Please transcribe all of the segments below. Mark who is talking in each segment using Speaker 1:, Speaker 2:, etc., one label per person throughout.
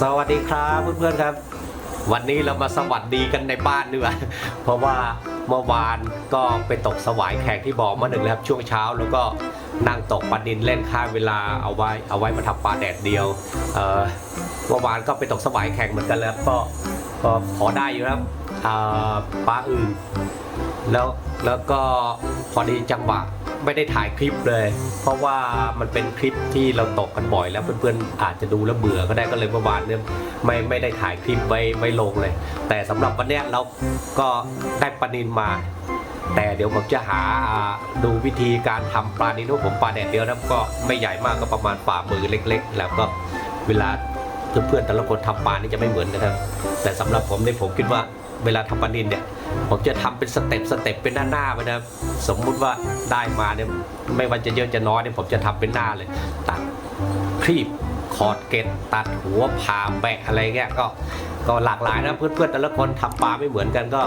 Speaker 1: สวัสดีครับเพื่อนๆครับ วันนี้เรามาสวัสดีกันในบ้านดีกว่าเพราะว่าเมื่อวานก็ไปตกสวายแขกที่บอกมาหนึ่งนะครับช่วงเช้าแล้วก็นั่งตกปลาดินเล่นค่าเวลาเอาไว้เอาไว้มาทำปลาแดดเดียวเมื่อวานก็ไปตกสวายแขกเหมือนกันแล้วก็ก็พอได้อยู่ครับ ปลาอื่นแล้วแล้วก็พอดีจังหวะไม่ได้ถ่ายคลิปเลย เพราะว่ามันเป็นคลิปที่เราตกกันบ่อยแล้วเพื่อนๆอาจจะดูแล้วเบื่อก็ได้ก็เลยเมื่อวานเนี่ยไม่ไม่ได้ถ่ายคลิปไว้ไว้ลงเลย แต่สำหรับวันเนี้ยเราก็ได้ปลานินมา แต่เดี๋ยวผมจะหาดูวิธีการทำปลานินของผมปลาแดดเดียวนะก็ไม่ใหญ่มากก็ประมาณฝ่ามือเล็ก ๆ แล้วก็เวลาเพื่อนๆแต่ละคนทำปลานี่จะไม่เหมือนกันครับแต่สำหรับผมเนี่ยผมคิดว่า เวลาทำปลานินเนี่ยผมจะทำเป็นสเต็ปสเต็ปเป็นหน้าหน้าๆไปนะสมมุติว่าได้มาเนี่ยไม่ว่าจะเยอะจะน้อยเนี่ยผมจะทำเป็นหน้าเลย ตัดครีบคอดเกตตัดหัวผ่าแบะอะไรเงี้ยก็ก็หลากหลายนะเพื่อนๆแต่ละคนทำปลาไม่เหมือนกันก็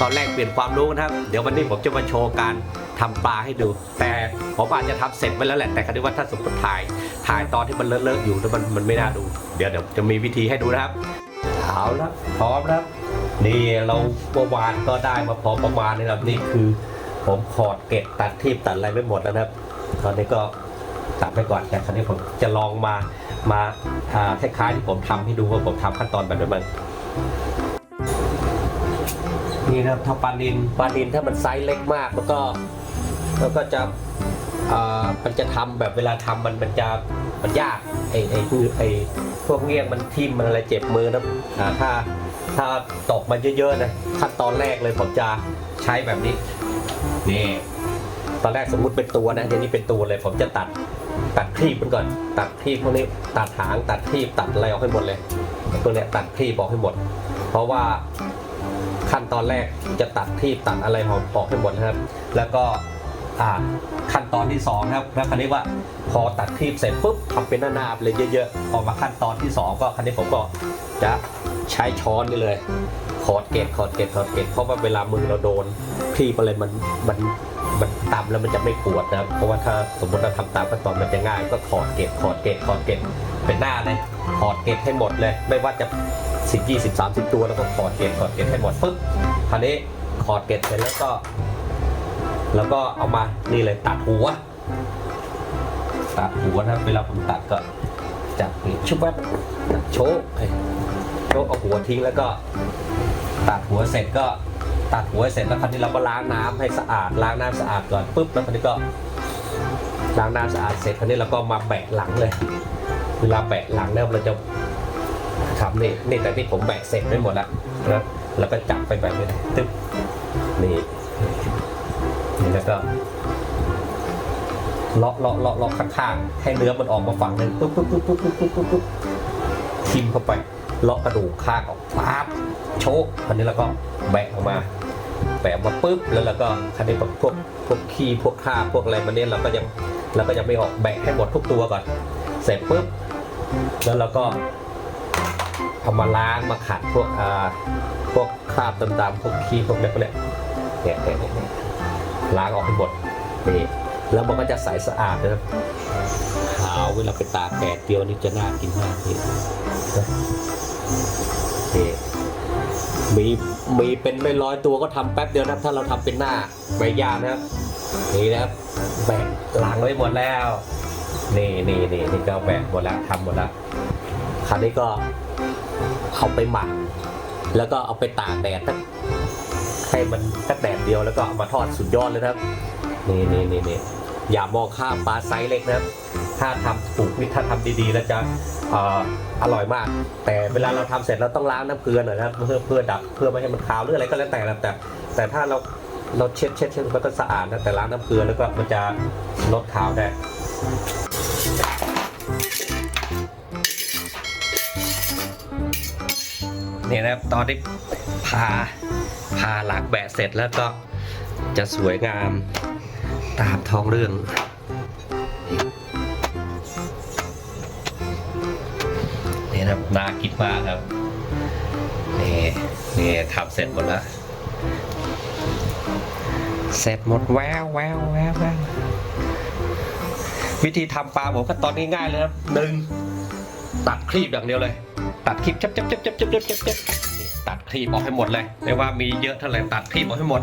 Speaker 1: ก็แลกเปลี่ยนความรู้นะครับ เดี๋ยววันนี้ผมจะมาโชว์การทำปลาให้ดู แต่ผมอาจจะทำเสร็จไปแล้วแหละแต่คราวนี้ว่าถ้าสมมติถ่ายถ่ายตอนที่มันเลอะๆอยู่แล้วมันมันไม่น่าดู เดี๋ยวเดี๋ยวจะมีวิธีให้ดูนะครับเอาละพร้อมแล้ว นี่เราเมื่อวานก็ได้มาพอประมาณนี้ครับนี่คือ ผมขอดเก็บตัดทีบตัดอะไรไม่หมดแล้วนะครับ ตอนนี้ก็ตัดไปก่อนแต่คราวนี้ผมจะลองมามาอ่าคล้ายๆที่ผมทำให้ดูว่าผมทำขั้นตอนแบบไหนบ้างนี่นะครับถ้าปลานินปลานินถ้ามันไซส์เล็กมากแล้วก็แล้วก็จะอ่ามันจะทำแบบเวลาทำมันมันจะมันยากไอ้ไอ้คือไอ้พวกเงี้ยงมันทิ่มมันอะไรเจ็บมือนะถ้า ถ้าตกมันเยอะๆนะขั้นตอนแรกเลยผมจะใช้แบบนี้นี่ตอนแรกสมมุติเป็นตัวนะเดี๋ยวนี้เป็นตัวเลย ผมจะตัดตัดครีบมันก่อน ตัดครีบพวกนี้ตัดหางตัดครีบตัดอะไรออกให้หมดเลยตัวเนี้ยตัดครีบออกให้หมด เพราะว่าขั้นตอนแรกจะตัดครีบตัดอะไรออกออกให้หมดนะครับ แล้วก็อ่าขั้นตอนที่สองนะครับแล้วคันนี้ว่าพอตัดครีบเสร็จปุ๊บทำเป็นหน้าๆเลยเยอะๆออกมาขั้นตอนที่สองก็คันนี้ผมก็จะ ใช้ช้อนนี่เลยขอดเกล็ดขอดเกล็ดขอดเกล็ดเพราะว่าเวลามือเราโดนครีบอะไรมันมันมันตำแล้วมันจะไม่ปวดนะครับเพราะว่าถ้าสมมติเราทำตามขั้นตอนมันจะง่าย ก็ถอดเกล็ดถอดเกล็ดถอดเกล็ดเป็นหน้าเลยถอดเกล็ดให้หมดเลย ไม่ว่าจะสิบยี่สิบสามสิบตัวแล้วก็ถอดเกล็ดถอดเกล็ดให้หมดปุ๊บคราวนี้ถอดเกล็ดเสร็จแล้วก็ แล้วก็เอามานี่เลยตัดหัว ตัดหัวนะเวลาผมตัดก็จับนี่ชุบแวบโชกเอ้ ชกเอาหัวทิ้งแล้วก็ตัดหัวเสร็จก็ตัดหัวเสร็จแล้วคราวนี้เราก็ล้างน้ำให้สะอาดล้างน้ำสะอาดก่อนปุ๊บแล้วคราวนี้ก็ล้างน้ำสะอาดเสร็จคราวนี้เราก็มาแบะหลังเลย เวลาแบะหลังแล้วเราจะทำนี่นี่แต่ที่ผมแบะเสร็จไม่หมดละนะแล้วก็จับไปแบบนี้ตึ๊บนี่นี่แล้วก็เลาะเลาะเลาะเลาะข้างๆให้เนื้อมันออกมาฝั่งหนึ่งปุ๊บปุ๊บปุ๊บปุ๊บปุ๊บปุ๊บปุ๊บทิมเข้าไป เลาะกระดูกข้างออกปั๊บโชกคันนี้แล้วก็แบะออกมาแบะออกมาปุ๊บแล้วเราก็คันนี้พวกพวกพวกขี้พวกข้าพวกอะไรมันเนี่ยเราก็ยังเราก็ยังไม่ออกแบะให้หมดทุกตัวก่อน เสร็จปุ๊บแล้วเราก็เอามาล้างมาขัดพวกอ่าพวกคราบดำๆพวกขี้พวกอะไรพวกเนี้ยเนี่ยเนี่ยเนี่ยล้างออกให้หมดนี่แล้วมันก็จะใสสะอาดนะครับขาวเวลาไปตากแดดเดียวนี่จะน่ากินมากนี่นะ นี่มีมีเป็นไม่ร้อยตัวก็ทำแป๊บเดียวนะครับถ้าเราทำเป็นหน้าใบยานะครับนี่นะครับแบกหลังไว้หมดแล้ว นี่นี่นี่นี่ก็แบกหมดแล้วทำหมดแล้วคราวนี้ก็เอาไปหมัก แล้วก็เอาไปตากแดดสักให้มันสักแดดเดียวแล้วก็เอามาทอดสุดยอดเลยครับ นี่นี่นี่นี่อย่ามองข้ามปลาไซส์เล็กนะครับ ถ้าทำถูกวิธีถ้าทำดีๆแล้วจะอร่อยมาก แต่เวลาเราทำเสร็จเราต้องล้างน้ำเกลือหน่อยนะเพื่อเพื่อดับเพื่อไม่ให้มันคาวหรืออะไรก็แล้วแต่นะแต่ แต่ถ้าเราเราเช็ดเช็ดเช็ดมันก็สะอาดนะแต่ล้างน้ำเกลือแล้วก็มันจะลดขาวได้เนี่ยนะครับตอนที่พาพาหล้างแบะเสร็จแล้วก็จะสวยงามตามท้องเรื่อง นี่นะครับน่ากินมากครับ นี่นี่ทำเสร็จหมดแล้ว เสร็จหมดแววแววแววแวววิธีทำปลาผมก็ตอนนี้ง่ายเลยครับหนึ่งตัดครีบอย่างเดียวเลย ตัดครีบจับจับจับจับจับจับจับจับตัดครีบออกให้หมดเลย ไม่ว่ามีเยอะเท่าไหร่ตัดครีบออกให้หมด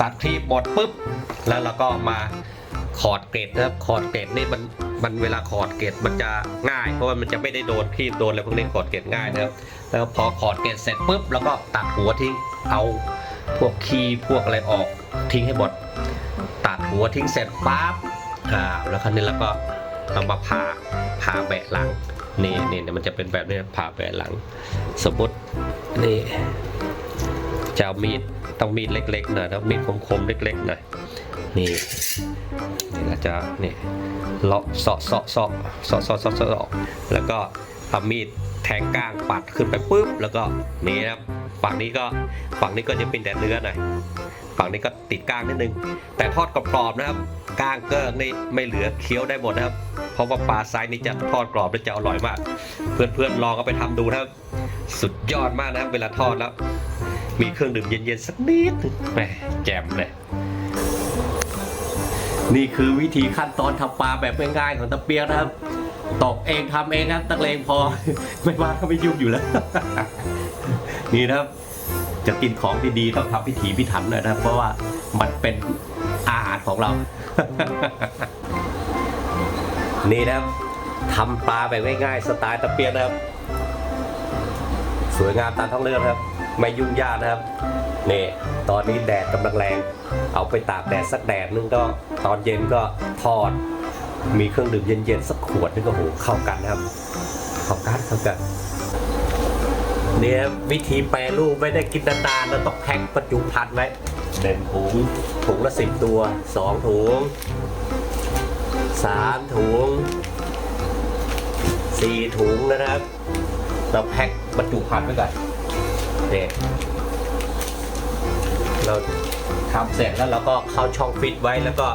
Speaker 1: ตัดครีบหมดปุ๊บ แล้วเราก็มาขอดเกล็ดนะครับขอดเกล็ดนี่มัน มันเวลาขอดเกล็ดมันจะง่าย เพราะว่ามันจะไม่ได้โดนครีบโดนอะไรพวกนี้ขอดเกล็ดง่ายนะครับแล้วพอขอดเกล็ดเสร็จปุ๊บแล้วก็ตัดหัวทิ้งเอาพวกคีย์พวกอะไรออกทิ้งให้หมดตัดหัวทิ้งเสร็จปั๊บอ่าแล้วคราวนี้เราก็เอามาผ่าผ่าแบะหลังนี่นี่เนี่ยมันจะเป็นแบบนี้ผ่าแบะหลัง สมมตินี่จะเอามีดต้องมีดเล็กๆหน่อยต้องมีดคมๆเล็กๆหน่อย นี่นี่เราจะนี่เลาะเสาะเสาะเสาะเสาะเสาะเสาะเสาะแล้วก็เอามีดแทงก้างปัดขึ้นไปปุ๊บแล้วก็นี่นะครับฝั่งนี้ก็ฝั่งนี้ก็จะเป็นแต่เนื้อหน่อยฝั่งนี้ก็ติดก้างนิดนึง แต่ทอดกรอบๆนะครับก้างเกิ้งนี่ไม่เหลือเคี้ยวได้หมดนะครับ เพราะว่าปลาไซส์นี้จะทอดกรอบและจะอร่อยมาก เพื่อนๆลองเอาไปทำดูนะครับ สุดยอดมากนะครับเวลาทอดแล้ว มีเครื่องดื่มเย็นๆสักนิดนึงแหมแจ่มเลย นี่คือวิธีขั้นตอนทำปลาแบบง่ายๆของตะเปียกนะครับ ตกเองทำเองนะครับตักเลงพอ ไม่ว่าก็ไม่ยุ่งอยู่แล้ว นี่นะครับจะกินของดีๆต้องทำพิถีพิถันหน่อยนะครับ เพราะว่ามันเป็นอาหารของเรา นี่นะครับทำปลาแบบง่ายๆสไตล์ตะเปียนนะครับ สวยงามตามท้องเรื่องนครับ ไม่ยุ่งยากนะครับ นี่ตอนนี้แดดกำลังแรง เอาไปตากแดดสักแดดนึงก็ตอนเย็นก็ทอด มีเครื่องดื่มเย็นๆสักขวดนึงก็โหเข้ากันนะครับเข้ากันเข้ากันเนี่ยวิธีแปรรูปไม่ได้กินนานๆเราต้องแพ็คประจุพันไว้หนึ่งถุงถุงละสิบตัวสองถุงสามถุงสี่ถุงนะครับ เราแพ็คบรรจุภัณฑ์ไว้ก่อนเนี่ย เราทำเสร็จแล้วเราก็เข้าช่องฟิตไว้แล้วก็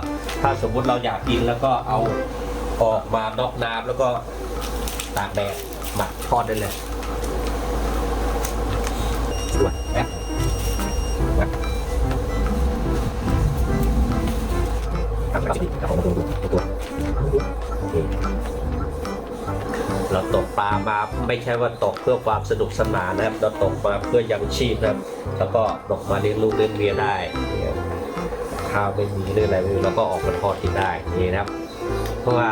Speaker 1: ถ้าสมมุติเราอยากกินแล้วก็เอาออกมานอกน้ำแล้วก็ตากแดดหมักทอดได้เลยด้วยนะนะเเราตกปลามาไม่ใช่ว่าตกเพื่อความสนุกสนานนะครับ เราตกมาเพื่อยังชีพนะครับ แล้วก็ตกมาเลี้ยงลูกเลี้ยงเมียได้เนี่ยข้าวไม่มีหรืออะไรไม่มีเราก็ออกมาทอดกินได้นี่นะครับ เพราะว่า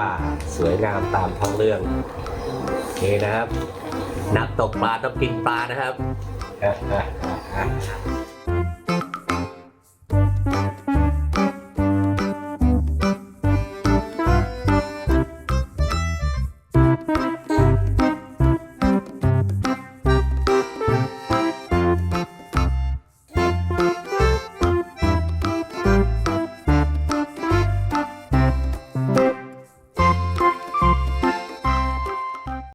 Speaker 1: สวยงามตามท้องเรื่องนี่นะครับ นักตกปลาต้องกินปลานะครับ